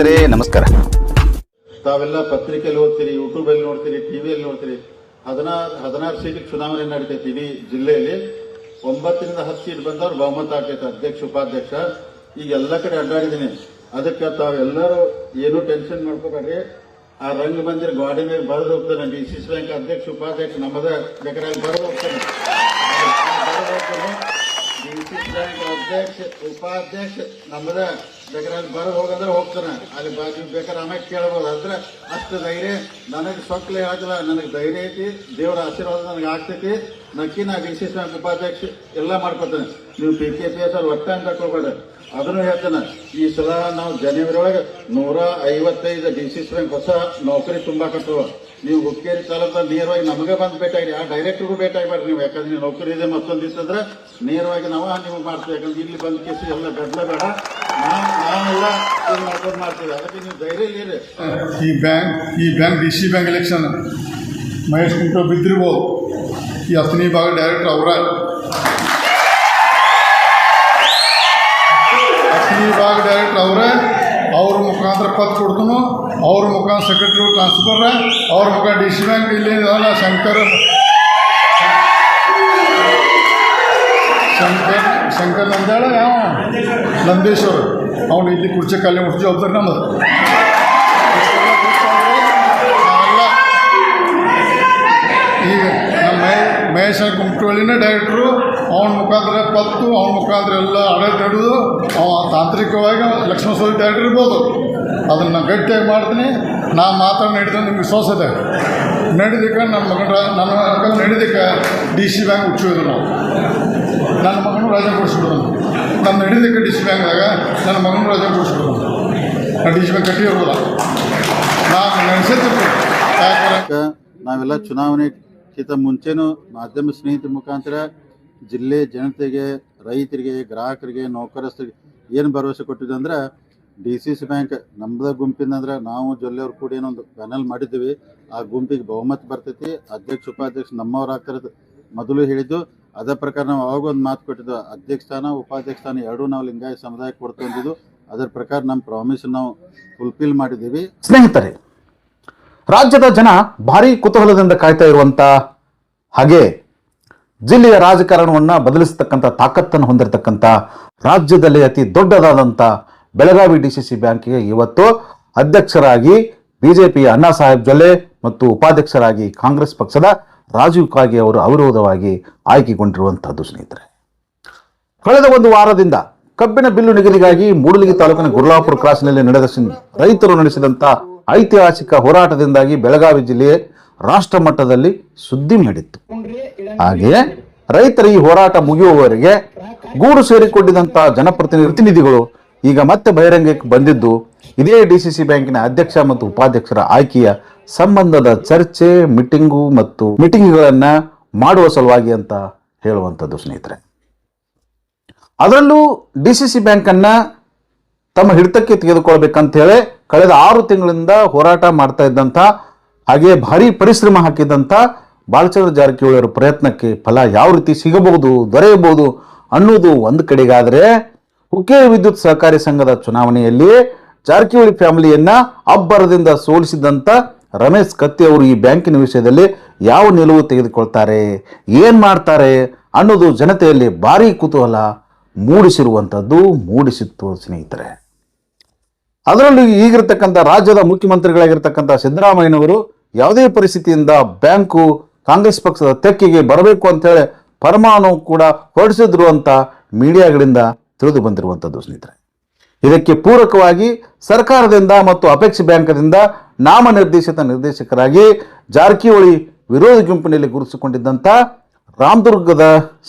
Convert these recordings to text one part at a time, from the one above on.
ಸ್ನೇಹಿತರೆ, ನಮಸ್ಕಾರ. ತಾವೆಲ್ಲ ಪತ್ರಿಕೆಯಲ್ಲಿ ಓದ್ತೀರಿ ಯೂಟ್ಯೂಬ್ ಅಲ್ಲಿ ನೋಡ್ತೀರಿ, ಟಿವಿಯಲ್ಲಿ ನೋಡ್ತೀರಿ, ಹದಿನಾರು ಹದಿನಾರು ಸೀಟಿಗೆ ಚುನಾವಣೆ ನಡೀತೈತಿ ಇಡೀ ಜಿಲ್ಲೆಯಲ್ಲಿ. ಒಂಬತ್ತರಿಂದ ಹತ್ತು ಸೀಟ್ ಬಂದವ್ರು ಬಹುಮತ ಆಗ್ತೈತೆ ಅಧ್ಯಕ್ಷ, ಉಪಾಧ್ಯಕ್ಷ. ಈಗ ಎಲ್ಲ ಕಡೆ ಅಡ್ಡಾಡಿದ್ದೀನಿ. ಅದಕ್ಕೆ ತಾವೆಲ್ಲರೂ ಏನು ಟೆನ್ಷನ್ ಮಾಡ್ಕೋಬೇಡ್ರಿ. ಆ ರಂಗ ಮಂದಿರ ಗಾಡಿ ಮೇಲೆ ಬರೆದು ಹೋಗ್ತಾನೆ. ಡಿ ಸಿ ಬ್ಯಾಂಕ್ ಅಧ್ಯಕ್ಷ, ಉಪಾಧ್ಯಕ್ಷ, ನಮ್ಮದೇ ಬೇಕಾದ್ರೆ ಬರೆದು ಹೋಗ್ತಾನೆ. ಡಿ ಸಿ ಬ್ಯಾಂಕ್ ಅಧ್ಯಕ್ಷ ಉಪಾಧ್ಯಕ್ಷ ನಮ್ಮದ ಬೇಕಾದ್ರೆ ಬರ ಹೋಗಂದ್ರೆ ಹೋಗ್ತಾನೆ. ಅಲ್ಲಿ ಬಾಜು ಬೇಕಾದ್ರೆ ಆಮೇಲೆ ಕೇಳ್ಬೋದು. ಅಂದ್ರೆ ಅಷ್ಟು ಧೈರ್ಯ ನನಗೆ ಸೊಕ್ಕಲೆ ಆಗಲ್ಲ ನನಗೆ ಧೈರ್ಯ ಐತಿ, ದೇವರ ಆಶೀರ್ವಾದ ನನಗೆ ಆಗ್ತೈತಿ. ನಕ್ಕಿ ನಾ ಡಿ ಸಿ ಬ್ಯಾಂಕ್ ಉಪಾಧ್ಯಕ್ಷ ಎಲ್ಲ ಮಾಡ್ಕೊತೇನೆ. ನೀವು ಪಿ ಕೆ ಪಿ ಎಸ್ ಅಲ್ಲಿ ಒಟ್ಟ ಅಂತ ಕೊಡ್ಬೇಡ ಅದನ್ನು ಹೇಳ್ತೇನೆ. ಈ ಸಲ ನಾವು ಜನವರಿ ಒಳಗೆ ನೂರ ಐವತ್ತೈದು ಡಿ ಸಿ ಬ್ಯಾಂಕ್ ಹೊಸ ನೌಕರಿ ತುಂಬಾಕತ್ತವ ನೀವು ಹುಕ್ಕೇರಿ ತಾಲೂಕಲ್ಲಿ ನೇರವಾಗಿ ನಮಗೆ ಬಂದು ಭೇಟಿಯಾಗಿ ಆ ಡೈರೆಕ್ಟ್ರಿಗೂ ಭೇಟಿಯಾಗಬೇಡ್ರಿ ನೀವು. ಯಾಕಂದ್ರೆ ನೀವು ನೌಕರಿ ಇದೆ ಮತ್ತೊಂದು ಇತ್ತಂದ್ರೆ ನೇರವಾಗಿ ನಾವು ನಿಮಗೆ ಮಾಡ್ತೀವಿ. ಯಾಕಂದ್ರೆ ಇಲ್ಲಿ ಬಂದು ಕೇಸು ಎಲ್ಲ ಗದ್ದಲ ಬೇಡ. ನಾವು ನಾವೆಲ್ಲ ಮಾಡ್ಕೊಂಡು ಮಾಡ್ತೀವಿ. ಅದಕ್ಕೆ ನೀವು ಧೈರ್ಯ ಇರಿ ಈ ಬ್ಯಾಂಕ್ ಈ bank D C bank election Mahesh ಕುಂಟೋ ಬಿದ್ದಿರ್ಬೋದು. ಈ ಹತ್ತನೇ ಭಾಗ ಡೈರೆಕ್ಟರ್ ಅವರ. ಹತ್ತನೇ ಭಾಗ ಡೈರೆಕ್ಟರ್ ಅವರ. ಅವ್ರ ಪತ್ ಕೊಡ್ತೂ ಅವ್ರ ಮುಖ ಸೆಕ್ರೆಟರಿ ಟ್ರಾನ್ಸ್ಫರ್ ಅವ್ರ ಮುಖ ಡಿ ಸಿ ಬ್ಯಾಂಕ್ ಇಲ್ಲಿ ಶಂಕರ್. ಶಂಕರ್ ಶಂಕರ್ ನಂದೇಳ ಯಾವ? ನಂದೇಶ್ವರ್. ಅವನು ಇಲ್ಲಿ ಕುರ್ಚಿ ಖಾಲಿ ಮುಟ್ಟಿ ಹೋಗ್ತಾರೆ ಅಲ್ಲ ಈಗ ನಮ್ಮ ಮಹೇ, ಮಹೇಶ ಗುಂಟುವಳಿನ ಡೈರೆಕ್ಟ್ರು ಅವನ ಮುಖಾಂತರ ಪತ್ತು, ಅವನ ಮುಖಾಂತರ ಎಲ್ಲ ಅಡೆ ಹಿಡಿದು ಅವ ತಾಂತ್ರಿಕವಾಗಿ ಲಕ್ಷ್ಮಣ ಸ್ವಾಮಿ ಡೈರೆಕ್ಟರ್ ಇರ್ಬೋದು ಅದನ್ನು ನಾನು ಗಟ್ಟಿಯಾಗಿ ಮಾಡ್ತೀನಿ. ನಾನು ಮಾತ್ರ ನಡೆದ ನಿಮ್ಗೆ ವಿಶ್ವಾಸ ಇದೆ ನಡೆದಕ್ಕೆ ನನ್ನ ಮಗನ ನನ್ನ ಮಗನ ನಡೆದಕ್ಕೆ ಡಿ ಸಿ ಬ್ಯಾಂಕ್ ಹುಚ್ಚಿದ್ರು ನಾವು. ನನ್ನ ಮಗನೂ ರಜೆ ಕೊಡಿಸ್ಬಿಡೋದು ನಮ್ಮ ನಡೆದಕ್ಕೆ ಡಿ ಸಿ ಬ್ಯಾಂಕ್ದಾಗ ನನ್ನ ಮಗನ ರಜೆ ಕೊಡಿಸ್ಬಿಡೋದು ನಾನು ಡಿ ಸಿ ಬ್ಯಾಂಕ್ ಕಟ್ಟಿ ಹೋಗೋಲ್ಲ ನಾನು ನೆನೆಸಿರ್ತೀನಿ ಯಾಕಂದ್ರೆ ನಾವೆಲ್ಲ ಚುನಾವಣೆಗಿಂತ ಮುಂಚೆನೂ ಮಾಧ್ಯಮ ಸ್ನೇಹಿತರ ಮುಖಾಂತರ ಜಿಲ್ಲೆ ಜನತೆಗೆ, ರೈತರಿಗೆ, ಗ್ರಾಹಕರಿಗೆ, ನೌಕರಸ್ಥರಿಗೆ ಏನು ಭರವಸೆ ಕೊಟ್ಟಿದ್ದೆ ಅಂದ್ರೆ ಡಿ ಸಿ ಸಿ ಬ್ಯಾಂಕ್ ನಮ್ಮದ ಗುಂಪಿನಂದ್ರೆ ನಾವು ಜೊಲ್ಲೆಯವ್ರು ಕೂಡ ಏನೊಂದು ಪ್ಯಾನಲ್ ಮಾಡಿದ್ದೀವಿ. ಆ ಗುಂಪಿಗೆ ಬಹುಮತ ಬರ್ತೈತಿ. ಅಧ್ಯಕ್ಷ, ಉಪಾಧ್ಯಕ್ಷ ನಮ್ಮವ್ರು ಮೊದಲು ಹೇಳಿದ್ದು. ಅದೇ ಪ್ರಕಾರ ನಾವು ಅವಾಗ ಒಂದು ಮಾತು ಕೊಟ್ಟಿದ್ದು. ಅಧ್ಯಕ್ಷ ಸ್ಥಾನ, ಉಪಾಧ್ಯಕ್ಷ ಸ್ಥಾನ ಎರಡೂ ನಾವು ಲಿಂಗಾಯತ ಸಮುದಾಯಕ್ಕೆ ಕೊಡ್ತಂದಿದ್ದು ಅದರ ಪ್ರಕಾರ ನಮ್ಮ ಪ್ರಾಮಿಸ್ ನಾವು ಫುಲ್ಫಿಲ್ ಮಾಡಿದ್ದೀವಿ. ಸ್ನೇಹಿತರೆ, ರಾಜ್ಯದ ಜನ ಭಾರಿ ಕುತೂಹಲದಿಂದ ಕಾಯ್ತಾ ಇರುವಂತ ಹಾಗೆ ಜಿಲ್ಲೆಯ ರಾಜಕಾರಣವನ್ನು ಬದಲಿಸತಕ್ಕಂಥ ತಾಕತ್ತನ್ನು ಹೊಂದಿರತಕ್ಕಂಥ ರಾಜ್ಯದಲ್ಲಿ ಅತಿ ದೊಡ್ಡದಾದಂಥ ಬೆಳಗಾವಿ ಡಿ ಸಿ ಸಿ ಬ್ಯಾಂಕಿಗೆ ಇವತ್ತು ಅಧ್ಯಕ್ಷರಾಗಿ ಬಿಜೆಪಿಯ ಅಣ್ಣಾ ಸಾಹೇಬ್ ಜೊಲ್ಲೆ ಮತ್ತು ಉಪಾಧ್ಯಕ್ಷರಾಗಿ ಕಾಂಗ್ರೆಸ್ ಪಕ್ಷದ ರಾಜೀವ್ ಕಾಗೆ ಅವರು ಅವಿರೋಧವಾಗಿ ಆಯ್ಕೆಗೊಂಡಿರುವಂತಹದ್ದು ಸ್ನೇಹಿತರೆ. ಕಳೆದ ಒಂದು ವಾರದಿಂದ ಕಬ್ಬಿನ ಬಿಲ್ಲು ನಿಗದಿಗಾಗಿ ಮೂಡಲಗಿ ತಾಲೂಕಿನ ಗುರ್ಲಾಪುರ ಕ್ರಾಸ್ನಲ್ಲಿ ನಡೆದ ರೈತರು ನಡೆಸಿದಂಥ ಐತಿಹಾಸಿಕ ಹೋರಾಟದಿಂದಾಗಿ ಬೆಳಗಾವಿ ಜಿಲ್ಲೆ ರಾಷ್ಟ್ರ ಮಟ್ಟದಲ್ಲಿ ಸುದ್ದಿ ಮಾಡಿತ್ತು. ಹಾಗೆಯೇ ರೈತರ ಈ ಹೋರಾಟ ಮುಗಿಯುವವರೆಗೆ ಗೂಡು ಸೇರಿಕೊಂಡಿದ್ದಂಥ ಜನಪ್ರತಿನಿಧಿಗಳು ಈಗ ಮತ್ತೆ ಬಹಿರಂಗಕ್ಕೆ ಬಂದಿದ್ದು ಇದೇ ಡಿಸಿಸಿ ಬ್ಯಾಂಕಿನ ಅಧ್ಯಕ್ಷ ಮತ್ತು ಉಪಾಧ್ಯಕ್ಷರ ಆಯ್ಕೆಯ ಸಂಬಂಧದ ಚರ್ಚೆ, ಮೀಟಿಂಗು ಮತ್ತು ಮೀಟಿಂಗ್ಗಳನ್ನು ಮಾಡುವ ಸಲುವಾಗಿ ಅಂತ ಹೇಳುವಂಥದ್ದು ಸ್ನೇಹಿತರೆ. ಅದರಲ್ಲೂ ಡಿ ಸಿ ಸಿ ಬ್ಯಾಂಕನ್ನು ತಮ್ಮ ಹಿಡಿತಕ್ಕೆ ತೆಗೆದುಕೊಳ್ಬೇಕಂತ ಹೇಳಿ ಕಳೆದ ಆರು ತಿಂಗಳಿಂದ ಹೋರಾಟ ಮಾಡ್ತಾ ಇದ್ದಂಥ ಹಾಗೆ ಭಾರಿ ಪರಿಶ್ರಮ ಹಾಕಿದ್ದಂಥ ಬಾಲಚಂದ್ರ ಜಾರಕಿಹೊಳಿ ಅವರ ಪ್ರಯತ್ನಕ್ಕೆ ಫಲ ಯಾವ ರೀತಿ ಸಿಗಬಹುದು, ದೊರೆಯಬಹುದು ಅನ್ನೋದು ಒಂದು ಕಡೆಗಾದರೆ ಹುಕ್ಕೇರಿ ವಿದ್ಯುತ್ ಸಹಕಾರಿ ಸಂಘದ ಚುನಾವಣೆಯಲ್ಲಿ ಜಾರಕಿಹೊಳಿ ಫ್ಯಾಮಿಲಿಯನ್ನ ಅಬ್ಬರದಿಂದ ಸೋಲಿಸಿದಂಥ ರಮೇಶ್ ಕತ್ತಿ ಅವರು ಈ ಬ್ಯಾಂಕಿನ ವಿಷಯದಲ್ಲಿ ಯಾವ ನಿಲುವು ತೆಗೆದುಕೊಳ್ತಾರೆ? ಏನ್ ಮಾಡ್ತಾರೆ? ಅನ್ನೋದು ಜನತೆಯಲ್ಲಿ ಭಾರಿ ಕುತೂಹಲ ಮೂಡಿಸಿರುವಂಥದ್ದು ಮೂಡಿಸಿತ್ತು ಸ್ನೇಹಿತರೆ. ಅದರಲ್ಲೂ ಈಗಿರ್ತಕ್ಕಂಥ ರಾಜ್ಯದ ಮುಖ್ಯಮಂತ್ರಿಗಳಾಗಿರ್ತಕ್ಕಂಥ ಸಿದ್ದರಾಮಯ್ಯನವರು ಯಾವುದೇ ಪರಿಸ್ಥಿತಿಯಿಂದ ಬ್ಯಾಂಕು ಕಾಂಗ್ರೆಸ್ ಪಕ್ಷದ ತೆಕ್ಕಿಗೆ ಬರಬೇಕು ಅಂತೇಳಿ ಪರಮಾಣು ಕೂಡ ಹೊರಡಿಸಿದ್ರು ಅಂತ ಮೀಡಿಯಾಗಳಿಂದ ತಿಳಿದು ಬಂದಿರುವಂಥದ್ದು ಸ್ನೇಹಿತರೆ. ಇದಕ್ಕೆ ಪೂರಕವಾಗಿ ಸರ್ಕಾರದಿಂದ ಮತ್ತು ಅಪೆಕ್ಸ್ ಬ್ಯಾಂಕ್ದಿಂದ ನಾಮನಿರ್ದೇಶಿತ ನಿರ್ದೇಶಕರಾಗಿ ಜಾರಕಿಹೊಳಿ ವಿರೋಧ ಗುಂಪಿನಲ್ಲಿ ಗುರುತಿಸಿಕೊಂಡಿದ್ದಂಥ ರಾಮದುರ್ಗದ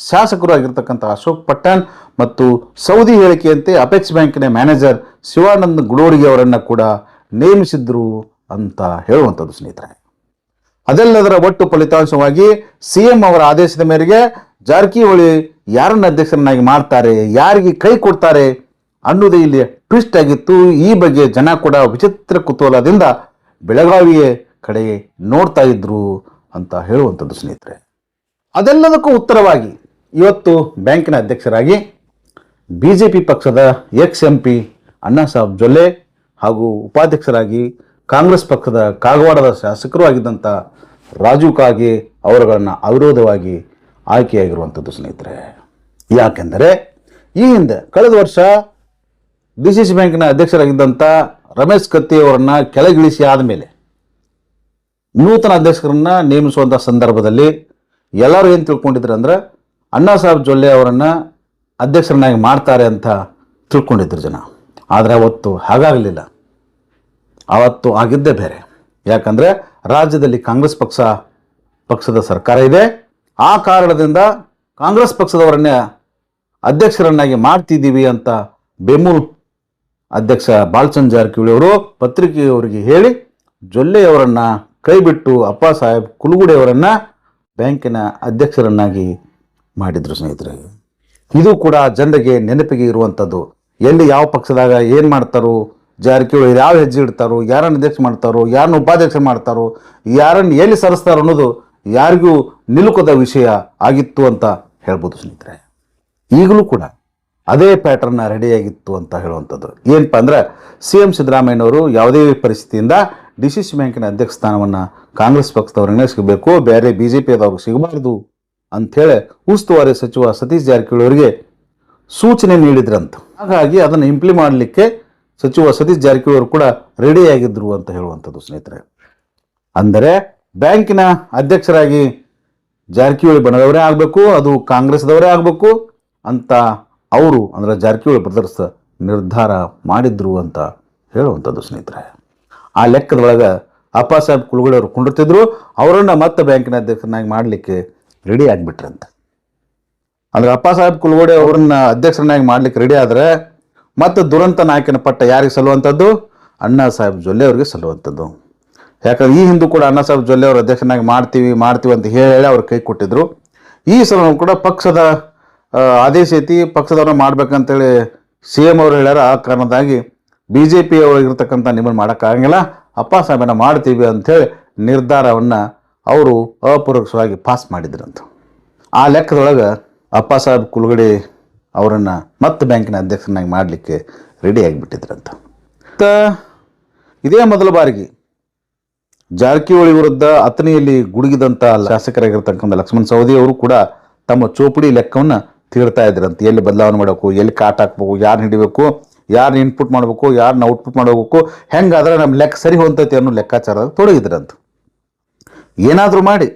ಶಾಸಕರು ಆಗಿರ್ತಕ್ಕಂಥ ಅಶೋಕ್ ಪಟ್ಟಣ್ ಮತ್ತು ಸೌದಿ ಹೇಳಿಕೆಯಂತೆ ಅಪೆಕ್ಸ್ ಬ್ಯಾಂಕಿನ ಮ್ಯಾನೇಜರ್ ಶಿವಾನಂದ್ ಗುಡೋಡಿಗೆ ಅವರನ್ನು ಕೂಡ ನೇಮಿಸಿದ್ರು ಅಂತ ಹೇಳುವಂಥದ್ದು ಸ್ನೇಹಿತರೆ. ಅದೆಲ್ಲದರ ಒಟ್ಟು ಫಲಿತಾಂಶವಾಗಿ ಸಿಎಂ ಅವರ ಆದೇಶದ ಮೇರೆಗೆ ಜಾರಕಿಹೊಳಿ ಯಾರನ್ನ ಅಧ್ಯಕ್ಷರನ್ನಾಗಿ ಮಾಡ್ತಾರೆ, ಯಾರಿಗೆ ಕೈ ಕೊಡ್ತಾರೆ ಅನ್ನೋದೇ ಇಲ್ಲಿ ಟ್ವಿಸ್ಟ್ ಆಗಿತ್ತು. ಈ ಬಗ್ಗೆ ಜನ ಕೂಡ ವಿಚಿತ್ರ ಕುತೂಹಲದಿಂದ ಬೆಳಗಾವಿಯ ಕಡೆ ನೋಡ್ತಾ ಇದ್ರು ಅಂತ ಹೇಳುವಂಥದ್ದು ಸ್ನೇಹಿತರೆ. ಅದೆಲ್ಲದಕ್ಕೂ ಉತ್ತರವಾಗಿ ಇವತ್ತು ಬ್ಯಾಂಕಿನ ಅಧ್ಯಕ್ಷರಾಗಿ ಬಿ ಜೆ ಪಿ ಪಕ್ಷದ ex M P Anna Saheb Jolle ಹಾಗೂ ಉಪಾಧ್ಯಕ್ಷರಾಗಿ ಕಾಂಗ್ರೆಸ್ ಪಕ್ಷದ ಕಾಗವಾಡದ ಶಾಸಕರು ಆಗಿದ್ದಂಥ ರಾಜೀವ್ ಕಾಗೆ ಅವರುಗಳನ್ನು ಅವಿರೋಧವಾಗಿ ಆಯ್ಕೆಯಾಗಿರುವಂಥದ್ದು ಸ್ನೇಹಿತರೆ. ಯಾಕೆಂದರೆ ಈ ಹಿಂದೆ ಕಳೆದ ವರ್ಷ ಡಿ ಸಿ ಸಿ ಬ್ಯಾಂಕಿನ ಅಧ್ಯಕ್ಷರಾಗಿದ್ದಂಥ ರಮೇಶ್ ಕತ್ತಿ ಅವರನ್ನು ಕೆಳಗಿಳಿಸಿ ಆದಮೇಲೆ ನೂತನ ಅಧ್ಯಕ್ಷರನ್ನು ನೇಮಿಸುವಂಥ ಸಂದರ್ಭದಲ್ಲಿ ಎಲ್ಲರೂ ಏನು ತಿಳ್ಕೊಂಡಿದ್ರು ಅಂದ್ರೆ ಅಣ್ಣಾ ಸಾಹೇಬ್ ಜೊಲ್ಲೆ ಅವರನ್ನು ಅಧ್ಯಕ್ಷರನ್ನಾಗಿ ಮಾಡ್ತಾರೆ ಅಂತ ತಿಳ್ಕೊಂಡಿದ್ರು ಜನ. ಆದರೆ ಅವತ್ತು ಹಾಗಾಗಲಿಲ್ಲ. ಅವತ್ತು ಆಗಿದ್ದೇ ಬೇರೆ. ಯಾಕಂದರೆ ರಾಜ್ಯದಲ್ಲಿ ಕಾಂಗ್ರೆಸ್ ಪಕ್ಷ, ಪಕ್ಷದ ಸರ್ಕಾರ ಇದೆ. ಆ ಕಾರಣದಿಂದ ಕಾಂಗ್ರೆಸ್ ಪಕ್ಷದವರನ್ನೇ ಅಧ್ಯಕ್ಷರನ್ನಾಗಿ ಮಾಡ್ತಿದ್ದೀವಿ ಅಂತ ಬೆಮೂಲ್ ಅಧ್ಯಕ್ಷ ಬಾಲ್ಚಂದ್ ಜಾರಕಿಹೊಳಿ ಅವರು ಪತ್ರಿಕೆಯವರಿಗೆ ಹೇಳಿ ಜೊಲ್ಲೆಯವರನ್ನು ಕೈಬಿಟ್ಟು ಅಪ್ಪ ಸಾಹೇಬ್ ಕುಲುಗುಡೆಯವರನ್ನು ಬ್ಯಾಂಕಿನ ಅಧ್ಯಕ್ಷರನ್ನಾಗಿ ಮಾಡಿದರು ಸ್ನೇಹಿತರೆ. ಇದು ಕೂಡ ಜನರಿಗೆ ನೆನಪಿಗೆ ಇರುವಂಥದ್ದು ಎಲ್ಲಿ ಯಾವ ಪಕ್ಷದಾಗ ಏನು ಮಾಡ್ತಾರೋ, ಜಾರಕಿಹೊಳಿ ಯಾವ ಹೆಜ್ಜೆ ಇಡ್ತಾರೋ, ಯಾರನ್ನು ಅಧ್ಯಕ್ಷ ಮಾಡ್ತಾರೋ, ಯಾರನ್ನು ಉಪಾಧ್ಯಕ್ಷ ಮಾಡ್ತಾರೋ, ಯಾರನ್ನು ಎಲ್ಲಿ ಸರಿಸ್ತಾರೋ ಅನ್ನೋದು ಯಾರಿಗೂ ನಿಲುಕದ ವಿಷಯ ಆಗಿತ್ತು ಅಂತ ಹೇಳ್ಬೋದು ಸ್ನೇಹಿತರೆ. ಈಗಲೂ ಕೂಡ ಅದೇ ಪ್ಯಾಟರ್ನ್ ರೆಡಿಯಾಗಿತ್ತು ಅಂತ ಹೇಳುವಂಥದ್ದು. ಏನಪ್ಪ ಅಂದ್ರೆ ಸಿ ಎಂ ಸಿದ್ದರಾಮಯ್ಯನವರು ಯಾವುದೇ ಪರಿಸ್ಥಿತಿಯಿಂದ ಡಿ ಸಿ ಸಿ ಬ್ಯಾಂಕಿನ ಅಧ್ಯಕ್ಷ ಸ್ಥಾನವನ್ನು ಕಾಂಗ್ರೆಸ್ ಪಕ್ಷದವ್ರು ಸಿಗಬೇಕು ಬೇರೆ ಬಿ ಜೆ ಪಿಯದವ್ರಿಗೆ ಸಿಗಬಾರ್ದು ಅಂಥೇಳಿ ಉಸ್ತುವಾರಿ ಸಚಿವ ಸತೀಶ್ ಜಾರಕಿಹೊಳಿ ಅವರಿಗೆ ಸೂಚನೆ ನೀಡಿದ್ರಂತ. ಹಾಗಾಗಿ ಅದನ್ನು ಇಂಪ್ಲಿ ಮಾಡಲಿಕ್ಕೆ ಸಚಿವ ಸತೀಶ್ ಜಾರಕಿಹೊಳಿ ಅವರು ಕೂಡ ರೆಡಿಯಾಗಿದ್ದರು ಅಂತ ಹೇಳುವಂಥದ್ದು ಸ್ನೇಹಿತರೆ. ಅಂದರೆ ಬ್ಯಾಂಕಿನ ಅಧ್ಯಕ್ಷರಾಗಿ ಜಾರಕಿಹೊಳಿ ಬಣದವರೇ ಆಗಬೇಕು, ಅದು ಕಾಂಗ್ರೆಸ್ದವರೇ ಆಗಬೇಕು ಅಂತ ಅವರು, ಅಂದರೆ ಜಾರಕಿಹೊಳಿ ಬ್ರದರ್ಸ್ ನಿರ್ಧಾರ ಮಾಡಿದ್ರು ಅಂತ ಹೇಳುವಂಥದ್ದು ಸ್ನೇಹಿತರೆ. ಆ ಲೆಕ್ಕದೊಳಗೆ ಅಪ್ಪ ಸಾಹೇಬ್ ಕುಲುಗುಳಿ ಅವರು ಕುಂಡಿರ್ತಿದ್ರು, ಅವರನ್ನು ಮತ್ತೆ ಬ್ಯಾಂಕಿನ ಅಧ್ಯಕ್ಷರನ್ನಾಗಿ ಮಾಡಲಿಕ್ಕೆ ರೆಡಿ ಆಗಿಬಿಟ್ರಂತೆ. ಅಂದ್ರೆ ಅಪ್ಪ ಸಾಹೇಬ್ ಕುಲಗೋಡೆ ಅವ್ರನ್ನ ಅಧ್ಯಕ್ಷರನ್ನಾಗಿ ಮಾಡಲಿಕ್ಕೆ ರೆಡಿ ಆದರೆ ಮತ್ತು ದುರಂತ ನಾಯಕನ ಪಟ್ಟ ಯಾರಿಗೆ ಸಲ್ಲುವಂಥದ್ದು? ಅಣ್ಣಾ ಸಾಹೇಬ್ ಜೊಲ್ಲೆ ಅವರಿಗೆ ಸಲ್ಲುವಂಥದ್ದು. ಯಾಕಂದ್ರೆ ಈ ಹಿಂದೂ ಕೂಡ ಅಣ್ಣಾ ಸಾಹೇಬ್ ಜೊಲ್ಲೆ ಅವರು ಅಧ್ಯಕ್ಷನಾಗಿ ಮಾಡ್ತೀವಿ ಮಾಡ್ತೀವಿ ಅಂತ ಹೇಳಿ ಅವ್ರು ಕೈ ಕೊಟ್ಟಿದ್ರು. ಈ ಸಲ ಕೂಡ ಪಕ್ಷದ ಆದೇಶ ಐತಿ ಪಕ್ಷದವ್ರನ್ನ ಮಾಡ್ಬೇಕಂತೇಳಿ ಸಿ ಎಂ ಅವರು ಹೇಳ್ಯಾರ, ಆ ಕಾರಣದಾಗಿ ಬಿ ಜೆ ಪಿ ಅವರಿಗಿರ್ತಕ್ಕಂಥ ನಿಮ್ಮನ್ನು ಮಾಡೋಕ್ಕಾಗಂಗಿಲ್ಲ. ಅಪ್ಪ ಸಾಹೇಬನ ಮಾಡ್ತೀವಿ ಅಂಥೇಳಿ ನಿರ್ಧಾರವನ್ನು ಅವರು ಅಪರೋಕ್ಷವಾಗಿ ಪಾಸ್ ಮಾಡಿದ್ರಂತ. ಆ ಲೆಕ್ಕದೊಳಗೆ ಅಪ್ಪ ಸಾಹೇಬ್ ಕುಲಗಡೆ ಅವರನ್ನು ಮತ್ತೆ ಬ್ಯಾಂಕಿನ ಅಧ್ಯಕ್ಷರನ್ನಾಗಿ ಮಾಡಲಿಕ್ಕೆ ರೆಡಿ ಆಗಿಬಿಟ್ಟಿದ್ರಂತ. ಇದೇ ಮೊದಲ ಬಾರಿಗೆ ಜಾರಕಿಹೊಳಿ ವಿರುದ್ಧ ಅತನಿಯಲ್ಲಿ ಗುಡುಗಿದಂಥ ಶಾಸಕರಾಗಿರ್ತಕ್ಕಂಥ ಲಕ್ಷ್ಮಣ್ ಸವದಿ ಅವರು ಕೂಡ ತಮ್ಮ ಚೋಪಡಿ ಲೆಕ್ಕವನ್ನು ತೀರ್ತಾ ಇದ್ರಂತೆ ಎಲ್ಲಿ ಬದಲಾವಣೆ ಮಾಡಬೇಕು, ಎಲ್ಲಿ ಕಾಟ್ ಹಾಕ್ಬೇಕು ಯಾರನ್ನ ಹಿಡಿಬೇಕು ಯಾರನ್ನ ಇನ್ಪುಟ್ ಮಾಡಬೇಕು ಯಾರನ್ನ ಔಟ್ಪುಟ್ ಮಾಡಬೇಕು, ಹೆಂಗಾದ್ರೆ ನಮ್ಮ ಲೆಕ್ಕ ಸರಿ ಹೊಂತೈತಿ ಅನ್ನೋ ಲೆಕ್ಕಾಚಾರದಾಗ ತೊಡಗಿದ್ರಂತ ಏನಾದರೂ ಮಾಡಿ,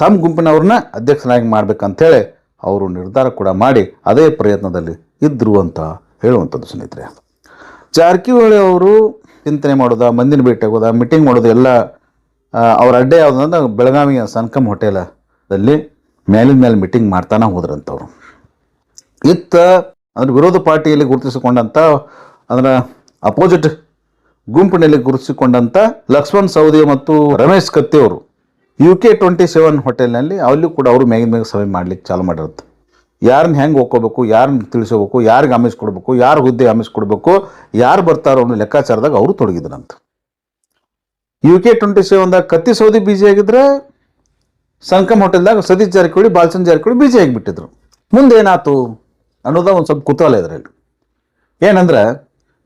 ತಮ್ಮ ಗುಂಪಿನವ್ರನ್ನ ಅಧ್ಯಕ್ಷನಾಗಿ ಮಾಡ್ಬೇಕಂತೇಳಿ ಅವರು ನಿರ್ಧಾರ ಕೂಡ ಮಾಡಿ, ಅದೇ ಪ್ರಯತ್ನದಲ್ಲಿ ಇದ್ದರು ಅಂತ ಹೇಳುವಂಥದ್ದು ಸ್ನೇಹಿತರೆ. ಜಾರಕಿಹೊಳಿ ಅವರು ಚಿಂತನೆ ಮಾಡೋದ, ಮಂದಿನ ಭೇಟಿ ಆಗೋದ ಮೀಟಿಂಗ್ ಮಾಡೋದು, ಎಲ್ಲ ಅವ್ರ ಅಡ್ಡೆ ಯಾವುದಂದ್ರೆ ಬೆಳಗಾವಿಯ ಸನ್ಕಮ್ ಹೋಟೆಲದಲ್ಲಿ ಮೇಲಿನ ಮೇಲೆ ಮೀಟಿಂಗ್ ಮಾಡ್ತಾನೆ ಹೋದ್ರಂತವ್ರು. ಇತ್ತ ಅಂದರೆ ವಿರೋಧ ಪಾರ್ಟಿಯಲ್ಲಿ ಗುರುತಿಸಿಕೊಂಡಂಥ ಅದರ ಅಪೋಸಿಟ್ ಗುಂಪಿನಲ್ಲಿ ಗುರುತಿಸಿಕೊಂಡಂಥ ಲಕ್ಷ್ಮಣ್ ಸೌದಿ ಮತ್ತು ರಮೇಶ್ ಕತ್ತಿ ಅವರು ಯು ಕೆ ಟ್ವೆಂಟಿ ಸೆವೆನ್ ಹೋಟೆಲ್ನಲ್ಲಿ ಅಲ್ಲಿ ಕೂಡ ಅವರು ಮೇಗಿನ ಮೇಗ ಸಭೆ ಮಾಡ್ಲಿಕ್ಕೆ ಚಾಲು ಮಾಡಿರುತ್ತೆ. ಯಾರನ್ನ ಹೆಂಗೆ ಒಕ್ಕೋಬೇಕು ಯಾರನ್ನ ತಿಳಿಸೋಬೇಕು ಯಾರಿಗೆ ಆಮಿಷ ಕೊಡಬೇಕು, ಯಾರು ಹುದ್ದೆ ಆಮಿಷ ಕೊಡಬೇಕು, ಯಾರು ಬರ್ತಾರೋ ಅನ್ನೋ ಲೆಕ್ಕಾಚಾರದಾಗ ಅವರು ತೊಡಗಿದ್ರಂತ. ಯು ಕೆ ಟ್ವೆಂಟಿ ಸೆವೆನ್ದಾಗ ಕತ್ತಿ ಸೌದಿ ಬಿಜಿ ಆಗಿದ್ರೆ ಸಂಕಮ್ ಹೋಟೆಲ್ದಾಗ ಸತೀಶ್ ಜಾರಕಿಹೊಳಿ, ಬಾಲಚಂದ್ರ ಜಾರಕಿಹೊಳಿ ಬಿಜಿ ಆಗಿಬಿಟ್ಟಿದ್ರು. ಮುಂದೆ ಏನಾಯ್ತು ಅನ್ನೋದ ಒಂದು ಸ್ವಲ್ಪ ಕುತೂಹಲ ಇದರಲ್ಲಿ. ಏನಂದ್ರೆ,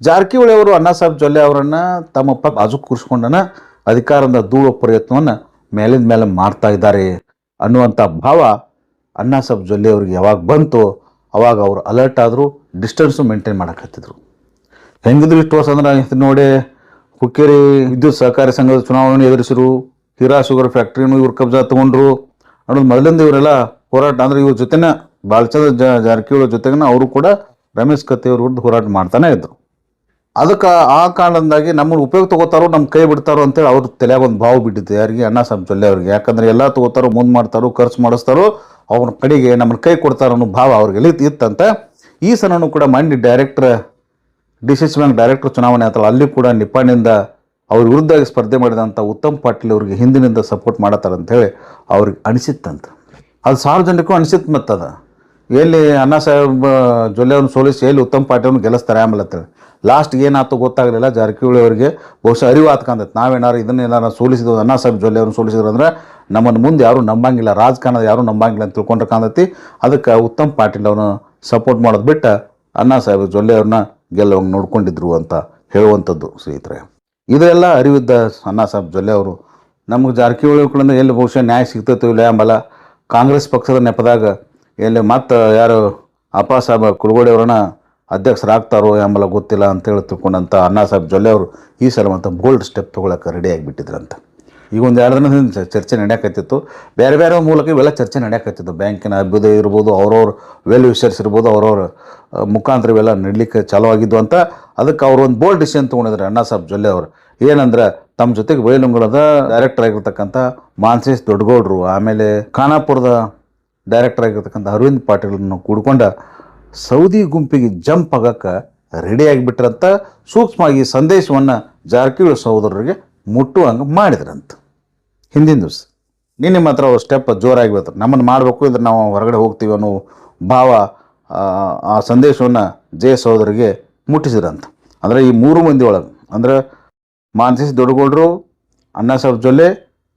ಜಾರಕಿಹೊಳಿ ಅವರು, ಅಣ್ಣಾ ಸಾಹೇಬ್ ಜೊಲ್ಲೆ ಅವರನ್ನು ತಮ್ಮ ಪಕ್ಕ ಬಾಜು ಕೂರಿಸ್ಕೊಂಡನ ಅಧಿಕಾರದ ದೂಡುವ ಪ್ರಯತ್ನವನ್ನು ಮೇಲಿಂದ ಮೇಲೆ ಮಾಡ್ತಾ ಇದ್ದಾರೆ ಅನ್ನುವಂಥ ಭಾವ ಅಣ್ಣಾ ಸಾಹೇಬ್ ಜೊಲ್ಲೆ ಅವ್ರಿಗೆ ಯಾವಾಗ ಬಂತು, ಅವಾಗ ಅವರು ಅಲರ್ಟ್ ಆದರೂ ಡಿಸ್ಟೆನ್ಸು ಮೇಂಟೈನ್ ಮಾಡಕತ್ತಿದ್ರು ಹೆಂಗಿದ್ರು ಇಷ್ಟು ವರ್ಷ ಅಂದ್ರೆ ನೋಡಿ, ಹುಕ್ಕೇರಿ ವಿದ್ಯುತ್ ಸಹಕಾರಿ ಸಂಘದ ಚುನಾವಣೆ ಎದುರಿಸಿದ್ರು ಹೀರಾ ಶುಗರ್ ಫ್ಯಾಕ್ಟ್ರಿನೂ ಇವ್ರು ಕಬ್ಜಾ ತೊಗೊಂಡ್ರು ಅನ್ನೋದು ಮೊದಲಿಂದ ಇವರೆಲ್ಲ ಹೋರಾಟ, ಅಂದ್ರೆ ಇವ್ರ ಜೊತೆನ ಬಾಲಚಂದ್ರ ಜ, ಜಾರಕಿಹೊಳಿ ಜೊತೆಗಿನ ಅವರು ಕೂಡ ರಮೇಶ್ ಕತ್ತಿ ಅವ್ರ ವಿರುದ್ಧ ಹೋರಾಟ ಮಾಡ್ತಾನೆ ಇದ್ರು. ಅದಕ್ಕೆ ಆ ಕಾರಣದಿಂದಾಗಿ ನಮ್ಮನ್ನು ಉಪಯೋಗ ತಗೋತಾರೋ ನಮ್ಮ ಕೈ ಬಿಡ್ತಾರೋ ಅಂತೇಳಿ ಅವ್ರ ತಲೆಯಾಗ ಒಂದು ಭಾವ ಬಿಟ್ಟಿತ್ತು. ಯಾರಿಗೆ? ಅಣ್ಣ ಸಾಹೇಬ್ ಜೊಲ್ಲೆ ಅವ್ರಿಗೆ. ಯಾಕಂದ್ರೆ ಎಲ್ಲ ತಗೋತಾರೋ, ಮುಂದೆ ಮಾಡ್ತಾರೋ, ಖರ್ಚು ಮಾಡಿಸ್ತಾರೋ, ಅವ್ರ ಕಡೆಗೆ ನಮ್ಮನ್ನು ಕೈ ಕೊಡ್ತಾರೋ ಅನ್ನೋ ಭಾವ ಅವ್ರಿಗೆ ಇತ್ತಂತ ಈ ಸಲನೂ ಕೂಡ ಮಂಡಿ director D C C bank director ಚುನಾವಣೆ ಆತಲ್ಲ, ಅಲ್ಲಿ ಕೂಡ ನಿಪ್ಪಾಣಿಂದ ಅವ್ರ ವಿರುದ್ಧ ಸ್ಪರ್ಧೆ ಮಾಡಿದಂಥ ಉತ್ತಮ್ ಪಾಟೀಲ್ ಅವ್ರಿಗೆ ಹಿಂದಿನಿಂದ ಸಪೋರ್ಟ್ ಮಾಡತ್ತಾರ ಹೇಳಿ ಅವ್ರಿಗೆ ಅನಿಸಿತ್ತಂತ. ಅದು ಸಾರ್ವಜನಿಕರು ಅನಿಸಿತ್ತು ಮತ್ತದ. ಎಲ್ಲಿ ಅಣ್ಣಾ ಸಾಹೇಬ್ ಜೊಲ್ಲೆ ಸೋಲಿಸಿ ಎಲ್ಲಿ ಉತ್ತಮ್ ಪಾಟೀಲ್ನ ಗೆಲ್ಲಿಸ್ತಾರೆ ಆಮೇಲೆ ಅಂತೇಳಿ ಲಾಸ್ಟ್ಗೆ ಏನಾಯ್ತು ಗೊತ್ತಾಗಲಿಲ್ಲ. ಜಾರಕಿಹೊಳಿ ಅವರಿಗೆ ಬಹುಶಃ ಅರಿವು ಆತ್ಕಂದೈತೆ. ನಾವೇನಾರು ಇದನ್ನೇನಾರು ಸೋಲಿಸಿದ್ವು, ಅಣ್ಣಾ ಸಾಹೇಬ್ ಜೊಲ್ಲೆ ಅವ್ರನ್ನ ಸೋಲಿಸಿದ್ರು ಅಂದ್ರೆ ನಮ್ಮನ್ನು ಮುಂದೆ ಯಾರು ನಂಬಂಗಿಲ್ಲ. ರಾಜಕಾರಣದ ಯಾರು ನಂಬಂಗಿಲ್ಲ ಅಂತ ತಿಳ್ಕೊಂಡ್ರೆ ಕಾಂದೈತಿ ಅದಕ್ಕೆ ಉತ್ತಮ್ ಪಾಟೀಲ್ ಅವ್ರನ್ನ ಸಪೋರ್ಟ್ ಮಾಡೋದು ಬಿಟ್ಟು ಅಣ್ಣಾ ಸಾಹೇಬ್ ಜೊಲ್ಲೆ ಅವ್ರನ್ನ ಗೆಲ್ಲುವಂಗೆ ನೋಡ್ಕೊಂಡಿದ್ರು ಅಂತ ಹೇಳುವಂಥದ್ದು ಸ್ನೇಹಿತರೆ. ಇದೆಲ್ಲ ಅರಿವಿದ್ದ ಅಣ್ಣಾ ಸಾಹೇಬ್ ಜೊಲ್ಲೆ ಅವರು ನಮಗೆ ಜಾರಕಿಹೊಳಿ ಕಡೆಯಿಂದ ಎಲ್ಲಿ ಬಹುಶಃ ನ್ಯಾಯ ಸಿಗ್ತೈತೋ ಇಲ್ಲ ಎಂಬಲ್ಲ ಕಾಂಗ್ರೆಸ್ ಪಕ್ಷದ ನೆಪದಾಗ ಎಲ್ಲಿ ಮತ್ತೆ ಯಾರು ಅಪ್ಪ ಸಾಹೇಬ ಕುಲಗೋಡಿಯವ್ರನ್ನ ಅಧ್ಯಕ್ಷರಾಗ್ತಾರೋ ಎಂಬಲ್ಲ ಗೊತ್ತಿಲ್ಲ ಅಂತೇಳಿ ತಿಳ್ಕೊಂಡಂಥ ಅಣ್ಣಾ ಸಾಹೇಬ್ ಜೊಲ್ಲೆ ಅವರು ಈ ಸಲ ಮತ್ತು ಬೋಲ್ಡ್ ಸ್ಟೆಪ್ ತೊಗೊಳಕ್ಕೆ ರೆಡಿ ಆಗಿಬಿಟ್ಟಿದ್ರಂತ. ಈಗ ಒಂದು ಎರಡು ದಿನ ಚರ್ಚೆ ನಡೆಯಕತ್ತಿತ್ತು. ಬೇರೆ ಬೇರೆ ಮೂಲಕ ಇವೆಲ್ಲ ಚರ್ಚೆ ನಡೆಯಕತ್ತಿತ್ತು. ಬ್ಯಾಂಕಿನ ಅಭ್ಯುದಯ ಇರ್ಬೋದು, ಅವ್ರವ್ರ ವೆಲ್ ವಿಷರ್ಸ್ ಇರ್ಬೋದು, ಅವ್ರವ್ರ ಮುಖಾಂತರ ಇವೆಲ್ಲ ನಡಲಿಕ್ಕೆ ಚಾಲೂ ಆಗಿದ್ದು ಅಂತ ಅದಕ್ಕೆ ಅವರು ಒಂದು ಬೋಲ್ಡ್ ಡಿಸಿಷನ್ ತೊಗೊಂಡಿದ್ರು ಅಣ್ಣಾ ಸಾಹೇಬ್ ಜೊಲ್ಲೆ ಅವರು. ಏನಂದ್ರೆ ತಮ್ಮ ಜೊತೆಗೆ ಬಯಲುಂಗಳದ ಡೈರೆಕ್ಟರ್ ಆಗಿರ್ತಕ್ಕಂಥ ಮಾನ್ಸೇಶ್ ದೊಡ್ಡಗೌಡರು, ಆಮೇಲೆ ಖಾನಾಪುರದ ಡೈರೆಕ್ಟರ್ ಆಗಿರ್ತಕ್ಕಂಥ ಅರವಿಂದ್ ಪಾಟೀಲನ್ನು ಕೂಡ್ಕೊಂಡ ಸೌದಿ ಗುಂಪಿಗೆ ಜಂಪ್ ಆಗೋಕ್ಕೆ ರೆಡಿ ಆಗಿಬಿಟ್ರಂತ ಸೂಕ್ಷ್ಮವಾಗಿ ಸಂದೇಶವನ್ನು ಜಾರಕಿಹೊಳಿ ಸಹೋದರರಿಗೆ ಮುಟ್ಟುವಂಗೆ ಮಾಡಿದ್ರಂತ. ಹಿಂದಿನ ದಿವಸ. ನಿನ್ನೆ ಮಾತ್ರ ಅವ್ರು ಸ್ಟೆಪ್ ಜೋರಾಗಿ ಬರ್ತಾರೆ ನಮ್ಮನ್ನು ಮಾಡಬೇಕು ಇದ್ರೆ ನಾವು ಹೊರಗಡೆ ಹೋಗ್ತೀವಿ ಅನ್ನೋ ಭಾವ ಆ, ಆ ಸಂದೇಶವನ್ನು ಜಯ ಸಹೋದರಿಗೆ ಮುಟ್ಟಿಸಿದ್ರಂತ. ಅಂದರೆ ಈ ಮೂರು ಮಂದಿ ಒಳಗೆ ಅಂದ್ರೆ ಮಾನಸಿಸ್ ದೊಡ್ಡಗೌಡರು ಅಣ್ಣಾ ಸಾಹೇಬ್ ಜೊಲ್ಲೆ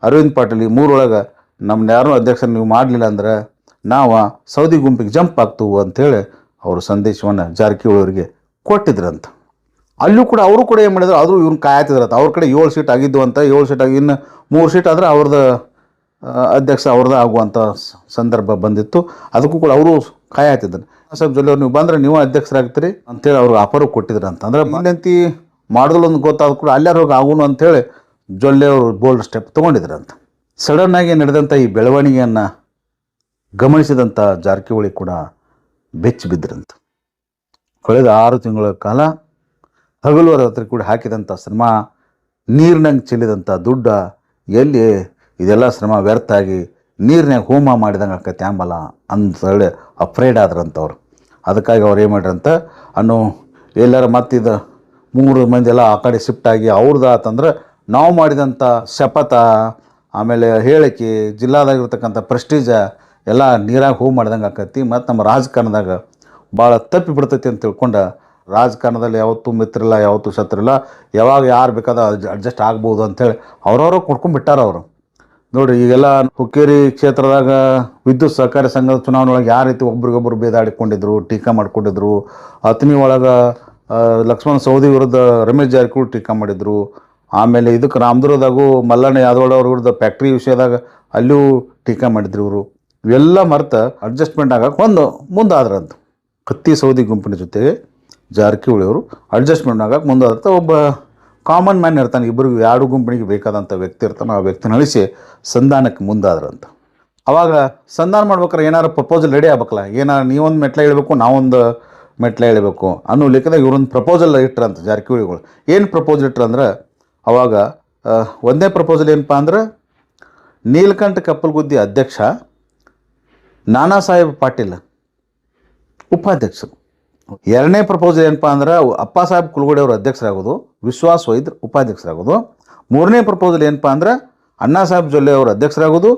ಅರವಿಂದ್ ಪಾಟೀಲ್ ಈ ಮೂರೊಳಗೆ ನಮ್ಮನ್ನ ಯಾರೂ ಅಧ್ಯಕ್ಷರು ನೀವು ಮಾಡಲಿಲ್ಲ ಅಂದ್ರೆ ನಾವು ಸೌದಿ ಗುಂಪಿಗೆ ಜಂಪ್ ಆಗ್ತವು ಅಂಥೇಳಿ ಅವರು ಸಂದೇಶವನ್ನು ಜಾರಕಿಹೊಳಿಯವರಿಗೆ ಕೊಟ್ಟಿದ್ರಂತ. ಅಲ್ಲೂ ಕೂಡ ಅವರು ಕೂಡ ಏನು ಮಾಡಿದ್ರು, ಆದರೂ ಇವ್ರನ್ನ ಕಾಯತಿದ್ರಂತ. ಅವ್ರ ಕಡೆ ಏಳು ಸೀಟ್ ಆಗಿದ್ದು ಅಂತ, ಏಳು ಸೀಟ್ ಆಗಿ ಇನ್ನು ಮೂರು ಸೀಟ್ ಆದರೆ ಅವ್ರದ್ದು ಅಧ್ಯಕ್ಷ ಅವ್ರದ್ದು ಆಗುವಂಥ ಸಂದರ್ಭ ಬಂದಿತ್ತು. ಅದಕ್ಕೂ ಕೂಡ ಅವರು ಕಾಯತ್ತಿದ್ರು ಸಾಹೇಬ್ ಜೊಲ್ಲೆ ನೀವು ಬಂದರೆ ನೀವು ಅಧ್ಯಕ್ಷರಾಗ್ತೀರಿ ಅಂತೇಳಿ ಅವ್ರಿಗೆ ಆಫರು ಕೊಟ್ಟಿದ್ರಂತ. ಅಂದ್ರೆ ಮಾಡೋದಿಲ್ಲ ಒಂದು ಗೊತ್ತಾದ ಕೂಡ ಅಲ್ಲೇ ಹೋಗಿ ಆಗೋಣ ಅಂತೇಳಿ ಜೊಲ್ಲೆ ಅವರು ಬೋಲ್ಡ್ ಸ್ಟೆಪ್ ತೊಗೊಂಡಿದ್ರಂತ. ಸಡನ್ನಾಗಿ ನಡೆದಂಥ ಈ ಬೆಳವಣಿಗೆಯನ್ನು ಗಮನಿಸಿದಂಥ ಜಾರಕಿಹೊಳಿ ಕೂಡ ಬೆಚ್ಚಿ ಬಿದ್ದರಂತ. ಕಳೆದ ಆರು ತಿಂಗಳ ಕಾಲ ಹಗಲು ರಾತ್ರಿ ಕೂಡ ಹಾಕಿದಂಥ ಶ್ರಮ, ನೀರಿನಂಗೆ ಚೆಲ್ಲಿದಂಥ ದುಡ್ಡ, ಎಲ್ಲಿ ಇದೆಲ್ಲ ಶ್ರಮ ವ್ಯರ್ಥ ಆಗಿ ನೀರಿನಾಗ ಹೋಮ ಮಾಡಿದಂಗೆ ಆಕೈತೆ ಆಂಬಲ್ಲ ಅಂತೇಳಿ ಅಫ್ರೇಡ್ ಆದ್ರಂಥವ್ರು ಅದಕ್ಕಾಗಿ ಅವ್ರು ಏನು ಮಾಡ್ರಂತ ಅನ್ನು ಎಲ್ಲರ ಮತ್ತಿದ ಮೂರು ಮಂದಿ ಎಲ್ಲ ಆ ಕಡೆ ಶಿಫ್ಟ್ ಆಗಿ ಅವ್ರದ್ದು ಆತಂದ್ರೆ ನಾವು ಮಾಡಿದಂಥ ಶಪಥ, ಆಮೇಲೆ ಹೇಳಿಕೆ ಜಿಲ್ಲಾದಾಗಿರ್ತಕ್ಕಂಥ ಪ್ರೆಸ್ಟೀಜ ಎಲ್ಲ ನೀರಾಗಿ ಹೂ ಮಾಡ್ದಂಗೆ ಆಕತಿ, ಮತ್ತು ನಮ್ಮ ರಾಜಕಾರಣದಾಗ ಭಾಳ ತಪ್ಪಿ ಬಿಡ್ತೈತಿ ಅಂತ ತಿಳ್ಕೊಂಡು ರಾಜಕಾರಣದಲ್ಲಿ ಯಾವತ್ತೂ ಮಿತ್ರಲ್ಲ ಯಾವತ್ತೂ ಶತ್ರಿಲ್ಲ ಯಾವಾಗ ಯಾರು ಬೇಕಾದ ಅಡ್ಜಸ್ಟ್ ಆಗ್ಬೋದು ಅಂಥೇಳಿ ಅವ್ರವ್ರು ಕೊಡ್ಕೊಂಡ್ಬಿಟ್ಟಾರ ಅವರು. ನೋಡಿ ಈಗೆಲ್ಲ ಹುಕ್ಕೇರಿ ಕ್ಷೇತ್ರದಾಗ ವಿದ್ಯುತ್ ಸಹಕಾರಿ ಸಂಘದ ಚುನಾವಣೆ ಒಳಗೆ ಯಾವ ರೀತಿ ಒಬ್ರಿಗೊಬ್ರು ಬೇದಾಡಿಕೊಂಡಿದ್ರು, ಟೀಕಾ ಮಾಡ್ಕೊಂಡಿದ್ರು ಅತ್ನಿ ಒಳಗೆ ಲಕ್ಷ್ಮಣ ಸೌದಿ ವಿರುದ್ಧ ರಮೇಶ್ ಜಾರಕಿಹೊಳಿ ಟೀಕಾ ಮಾಡಿದರು. ಆಮೇಲೆ ಇದಕ್ಕೆ ರಾಮದುರ್ಗದಾಗೂ ಮಲ್ಲಣ್ಣ ಯಾದವ್ ಅವ್ರ ವಿರುದ್ಧ ಫ್ಯಾಕ್ಟ್ರಿ ವಿಷಯದಾಗ ಅಲ್ಲೂ ಟೀಕಾ ಮಾಡಿದ್ರು ಇವರು. ಇವೆಲ್ಲ ಮರ್ತ ಅಡ್ಜಸ್ಟ್ಮೆಂಟ್ ಆಗಕ್ಕೆ ಒಂದು ಮುಂದಾದ್ರಂತ. ಕತ್ತಿ ಸೌದಿ ಗುಂಪಿನ ಜೊತೆಗೆ ಜಾರಕಿಹೊಳಿ ಅವರು ಅಡ್ಜಸ್ಟ್ಮೆಂಟ್ ಆಗಕ್ಕೆ ಮುಂದಾದ್ರಂತ ಒಬ್ಬ ಕಾಮನ್ ಮ್ಯಾನ್ ಇರ್ತಾನೆ. ಇಬ್ಬರಿಗೂ ಎರಡು ಗುಂಪಿನಿಗೆ ಬೇಕಾದಂಥ ವ್ಯಕ್ತಿ ಇರ್ತಾನೆ. ಆ ವ್ಯಕ್ತಿನ ಅಳಿಸಿ ಸಂಧಾನಕ್ಕೆ ಮುಂದಾದ್ರಂತ. ಅವಾಗ ಸಂಧಾನ ಮಾಡ್ಬೇಕಾರೆ ಏನಾರು ಪ್ರಪೋಸಲ್ ರೆಡಿ ಆಗ್ಬೇಕಲ್ಲ. ಏನಾರು ನೀವೊಂದು ಮೆಟ್ಲ ಹೇಳಬೇಕು, ನಾವೊಂದು ಮೆಟ್ಲ ಹೇಳಬೇಕು ಅನ್ನೋ ಲೆಕ್ಕದಾಗ ಇವ್ರೊಂದು ಪ್ರಪೋಸಲ್ ಇಟ್ರಂತ ಜಾರಕಿಹೊಳಿಗಳು. ಏನು ಪ್ರಪೋಸಲ್ ಇಟ್ರಂದ್ರೆ ಅವಾಗ ಒಂದೇ ಪ್ರಪೋಸಲ್ ಏನಪ್ಪ ಅಂದ್ರೆ ನೀಲಕಂಠ ಕಪ್ಪಲ್ಗುದ್ದಿ ಅಧ್ಯಕ್ಷ ನಾನಾ ಸಾಹೇಬ್ ಪಾಟೀಲ್, ಉಪಾಧ್ಯಕ್ಷರು. ಎರಡನೇ ಪ್ರಪೋಸಲ್ ಏನಪ್ಪ ಅಂದ್ರೆ ಅಪ್ಪ ಸಾಹೇಬ್ ಕುಲಗೋಡಿ ಅವರು ಅಧ್ಯಕ್ಷರಾಗೋದು, ವಿಶ್ವಾಸ್ ವೈದ್ರ ಉಪಾಧ್ಯಕ್ಷರಾಗೋದು. ಮೂರನೇ ಪ್ರಪೋಸಲ್ ಏನಪ್ಪ ಅಂದ್ರೆ ಅಣ್ಣಾ ಸಾಹೇಬ್ ಜೊಲ್ಲೆ ಅವರು ಅಧ್ಯಕ್ಷರಾಗೋದು,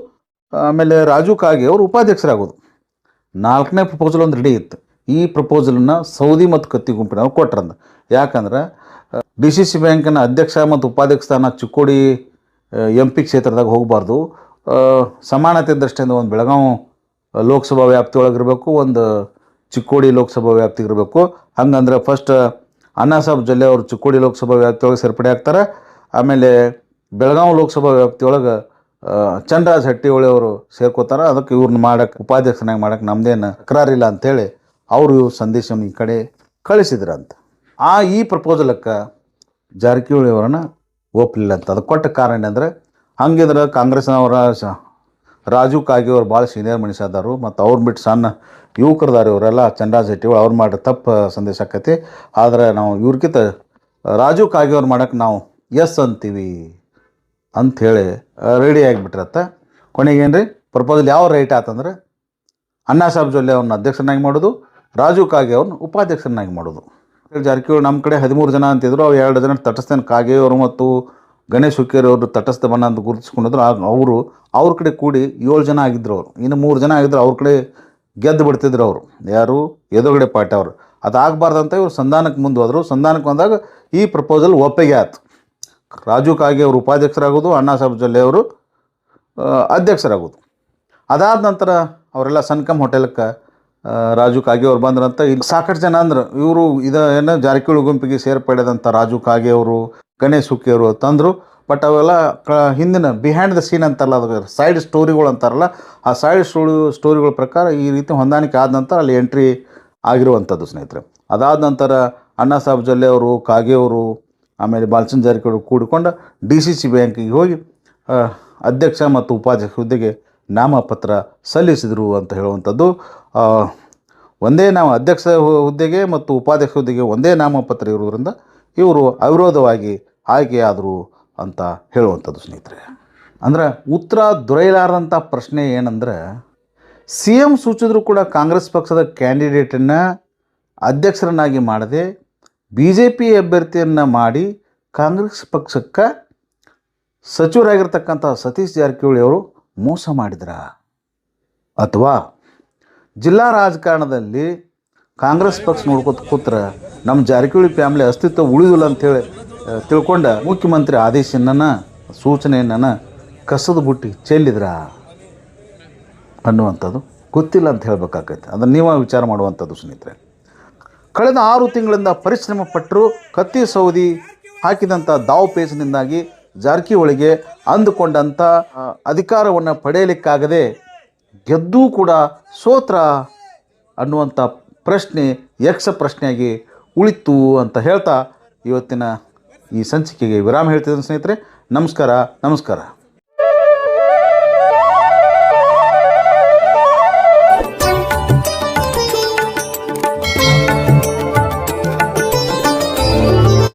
ಆಮೇಲೆ ರಾಜು ಕಾಗೆ ಅವರು ಉಪಾಧ್ಯಕ್ಷರಾಗೋದು. ನಾಲ್ಕನೇ ಪ್ರಪೋಸಲ್ ಒಂದು ರೆಡಿ ಇತ್ತು. ಈ ಪ್ರಪೋಸಲನ್ನು ಸೌದಿ ಮತ್ತು ಕತ್ತಿ ಗುಂಪಿನವ್ರು ಕೊಟ್ರಂದ. ಯಾಕಂದ್ರೆ ಡಿ ಸಿ ಸಿ ಬ್ಯಾಂಕಿನ ಅಧ್ಯಕ್ಷ ಮತ್ತು ಉಪಾಧ್ಯಕ್ಷ ಸ್ಥಾನ ಚಿಕ್ಕೋಡಿ, ಎಂ ಪಿ ಕ್ಷೇತ್ರದಾಗ ಹೋಗಬಾರ್ದು. ಸಮಾನತೆ ದೃಷ್ಟಿಯಿಂದ ಒಂದು ಬೆಳಗಾವಿ ಲೋಕಸಭಾ ವ್ಯಾಪ್ತಿ ಒಳಗಿರಬೇಕು ಒಂದು ಚಿಕ್ಕೋಡಿ ಲೋಕಸಭಾ ವ್ಯಾಪ್ತಿಗೆ ಇರಬೇಕು ಹಂಗಂದ್ರೆ ಫಸ್ಟ್ ಅಣ್ಣಾ ಸಾಹೇಬ್ ಜೊಲ್ಲೆ ಅವರು ಚಿಕ್ಕೋಡಿ ಲೋಕಸಭಾ ವ್ಯಾಪ್ತಿಯೊಳಗೆ ಸೇರ್ಪಡೆ ಆಗ್ತಾರೆ. ಆಮೇಲೆ ಬೆಳಗಾವಿ ಲೋಕಸಭಾ ವ್ಯಾಪ್ತಿಯೊಳಗೆ ಚಂದ್ರಾಜ್ ಹಟ್ಟಿಹೊಳಿ ಅವರು ಸೇರ್ಕೋತಾರೆ. ಅದಕ್ಕೆ ಇವ್ರನ್ನ ಮಾಡಕ್ಕೆ ಉಪಾಧ್ಯಕ್ಷನಾಗಿ ಮಾಡಕ್ಕೆ ನಮ್ದೇನು ತಕರಾರಿಲ್ಲ ಅಂಥೇಳಿ ಅವರು ಇವ್ರ ಸಂದೇಶವನ್ನು ಈ ಕಡೆ ಕಳಿಸಿದ್ರಂತ. ಆ ಈ ಪ್ರಪೋಸಲಕ್ಕೆ ಜಾರಕಿಹೊಳಿ ಅವರನ್ನು ಒಪ್ಪಲಿಲ್ಲ ಅಂತ. ಅದು ಕೊಟ್ಟ ಕಾರಣ ಏನಂದ್ರೆ, ಹಂಗಿದ್ರೆ ಕಾಂಗ್ರೆಸ್ನವರ ರಾಜು ಕಾಗೆ ಅವ್ರು ಭಾಳ ಸೀನಿಯರ್ ಮನುಷ್ಯ ಅದಾರು. ಮತ್ತು ಅವ್ರು ಬಿಟ್ಟು ಸಣ್ಣ ಯುವಕರದಾರ ಇವರೆಲ್ಲ ಚಂದ್ರಾ ಹಟ್ಟಿಗಳು ಅವ್ರು ಮಾಡಿ ತಪ್ಪು ಸಂದೇಶ ಆಕೈತಿ. ಆದರೆ ನಾವು ಇವ್ರಿಗಿಂತ ರಾಜು ಕಾಗೆ ಅವ್ರು ಮಾಡೋಕ್ಕೆ ನಾವು ಎಸ್ ಅಂತೀವಿ ಅಂಥೇಳಿ ರೆಡಿ ಆಗಿಬಿಟ್ರತ್ತ. ಏನು ರೀ ಪ್ರಪೋಸಲ್ ಯಾವ ರೈಟ್ ಆತಂದ್ರೆ ಅಣ್ಣಾ ಸಾಹೇಬ್ ಜೊಲ್ಲೆ ಅವ್ರನ್ನ ಅಧ್ಯಕ್ಷನಾಗಿ ಮಾಡೋದು ರಾಜು ಕಾಗೆ ಅವ್ರನ್ನ ಉಪಾಧ್ಯಕ್ಷರನ್ನಾಗಿ ಮಾಡೋದು. ಜಾರಕಿಹೊಳಿ ನಮ್ಮ ಕಡೆ ಹದಿಮೂರು ಜನ ಅಂತಿದ್ರು, ಅವು ಎರಡು ಜನ ತಟಸ್ಥನ ಕಾಗೆ, ಅವರು ಮತ್ತು ಗಣೇಶ್ ಹುಕ್ಕೇರಿ ಅವರು ತಟಸ್ಥ ಬಣ್ಣ ಅಂತ ಗುರುತಿಸ್ಕೊಂಡಿದ್ರು. ಅವರು ಅವ್ರ ಕಡೆ ಕೂಡಿ ಏಳು ಜನ ಆಗಿದ್ದರು ಅವರು. ಇನ್ನು ಮೂರು ಜನ ಆಗಿದ್ದರು ಅವ್ರ ಕಡೆ ಗೆದ್ದು ಬಿಡ್ತಿದ್ರು ಅವರು. ಯಾರು? ಎದುರುಗಡೆ ಪಾಠ ಅವರು. ಅದಾಗಬಾರ್ದಂತ ಇವರು ಸಂಧಾನಕ್ಕೆ ಮುಂದೆ ಹೋದರು. ಸಂಧಾನಕ್ಕೆ ಬಂದಾಗ ಈ ಪ್ರಪೋಸಲ್ ಒಪ್ಪಿಗೆ ಆಯ್ತು. ರಾಜು ಕಾಗೆ ಅವರು ಉಪಾಧ್ಯಕ್ಷರಾಗೋದು, ಅಣ್ಣಾ ಸಾಹೇಬ್ ಜೊಲ್ಲೆ ಅವರು ಅಧ್ಯಕ್ಷರಾಗೋದು. ಅದಾದ ನಂತರ ಅವರೆಲ್ಲ ಸನ್ಕಮ್ ಹೋಟೆಲ್ಕ್ಕೆ ರಾಜು ಕಾಗೆ ಅವ್ರು ಬಂದ್ರಂತ ಇಲ್ಲಿ ಸಾಕಷ್ಟು ಜನ ಅಂದ್ರೆ. ಇವರು ಇದ ಏನು ಜಾರಕಿಹೊಳಿ ಗುಂಪಿಗೆ ಸೇರ್ಪಡೆದಂಥ ರಾಜು ಕಾಗೆ ಅವರು ಗಣೇಶ್ ಹುಕ್ಕಿಯವರು ತಂದರು. ಬಟ್ ಅವೆಲ್ಲ ಕ, ಹಿಂದಿನ ಬಿಹೈಂಡ್ ದ ಸೀನ್ ಅಂತಾರಲ್ಲ, ಅದು ಸೈಡ್ ಸ್ಟೋರಿಗಳು ಅಂತಾರಲ್ಲ, ಆ ಸೈಡ್ ಸ್ಟೋರಿ ಸ್ಟೋರಿಗಳ ಪ್ರಕಾರ ಈ ರೀತಿ ಹೊಂದಾಣಿಕೆ ಆದ ನಂತರ ಅಲ್ಲಿ ಎಂಟ್ರಿ ಆಗಿರುವಂಥದ್ದು ಸ್ನೇಹಿತರೆ. ಅದಾದ ನಂತರ ಅಣ್ಣಾ ಸಾಹೇಬ್ ಜಲ್ಲೆ ಅವರು, ಕಾಗೆ ಅವರು, ಆಮೇಲೆ ಬಾಲಚಂದ್ರ ಜಾರಕಿಹೊಳಿ ಕೂಡಿಕೊಂಡು ಡಿ ಸಿ ಸಿ ಬ್ಯಾಂಕಿಗೆ ಹೋಗಿ ಅಧ್ಯಕ್ಷ ಮತ್ತು ಉಪಾಧ್ಯಕ್ಷ ಹುದ್ದೆಗೆ ನಾಮಪತ್ರ ಸಲ್ಲಿಸಿದರು ಅಂತ ಹೇಳುವಂಥದ್ದು. ಒಂದೇ ನಾಮ ಅಧ್ಯಕ್ಷ ಹುದ್ದೆಗೆ ಮತ್ತು ಉಪಾಧ್ಯಕ್ಷ ಹುದ್ದೆಗೆ ಒಂದೇ ನಾಮಪತ್ರ ಇರುವುದರಿಂದ ಇವರು ಅವಿರೋಧವಾಗಿ ಆಯ್ಕೆಯಾದರು ಅಂತ ಹೇಳುವಂಥದ್ದು ಸ್ನೇಹಿತರೆ. ಅಂದ್ರೆ ಉತ್ತರ ದೊರೆಯಲಾರದಂಥ ಪ್ರಶ್ನೆ ಏನಂದ್ರೆ, ಸಿ ಎಂ ಸೂಚಿದ್ರು ಕೂಡ ಕಾಂಗ್ರೆಸ್ ಪಕ್ಷದ ಕ್ಯಾಂಡಿಡೇಟನ್ನು ಅಧ್ಯಕ್ಷರನ್ನಾಗಿ ಮಾಡದೆ ಬಿ ಜೆ ಪಿ ಅಭ್ಯರ್ಥಿಯನ್ನು ಮಾಡಿ ಕಾಂಗ್ರೆಸ್ ಪಕ್ಷಕ್ಕೆ ಸಚಿವರಾಗಿರ್ತಕ್ಕಂಥ ಸತೀಶ್ ಜಾರಕಿಹೊಳಿ ಅವರು ಮೋಸ ಮಾಡಿದ್ರ? ಅಥವಾ ಜಿಲ್ಲಾ ರಾಜಕಾರಣದಲ್ಲಿ ಕಾಂಗ್ರೆಸ್ ಪಕ್ಷ ನೋಡ್ಕೊತ ಕೂತ್ರೆ ನಮ್ಮ ಜಾರಕಿಹೊಳಿ ಫ್ಯಾಮಿಲಿ ಅಸ್ತಿತ್ವ ಉಳಿದಿಲ್ಲ ಅಂಥೇಳಿ ತಿಳ್ಕೊಂಡ ಮುಖ್ಯಮಂತ್ರಿ ಆದೇಶನ ಸೂಚನೆಯನ್ನು ಕಸದ ಬುಟ್ಟಿ ಚೆಲ್ಲಿದ್ರ ಅನ್ನುವಂಥದ್ದು ಗೊತ್ತಿಲ್ಲ ಅಂತ ಹೇಳಬೇಕಾಗೈತೆ ಅದನ್ನು ನೀವು ವಿಚಾರ ಮಾಡುವಂಥದ್ದು ಸ್ನೇಹಿತರೆ. ಕಳೆದ ಆರು ತಿಂಗಳಿಂದ ಪರಿಶ್ರಮ ಪಟ್ಟರು ಕತ್ತಿ ಸೌದಿ ಹಾಕಿದಂಥ ದಾವ್ ಪೇಸಿನಿಂದಾಗಿ ಜಾರಕಿಹೊಳಿಗೆ ಅಂದುಕೊಂಡಂಥ ಅಧಿಕಾರವನ್ನು ಪಡೆಯಲಿಕ್ಕಾಗದೆ ಗೆದ್ದೂ ಕೂಡ ಸೋತ್ರ ಅನ್ನುವಂಥ ಪ್ರಶ್ನೆ, ಯಕ್ಷ ಪ್ರಶ್ನೆಯಾಗಿ ಉಳಿತು ಅಂತ ಹೇಳ್ತಾ ಇವತ್ತಿನ ಈ ಸಂಚಿಕೆಗೆ ವಿರಾಮ ಹೇಳ್ತಿದ್ದೇನೆ ಸ್ನೇಹಿತರೆ ನಮಸ್ಕಾರ ನಮಸ್ಕಾರ.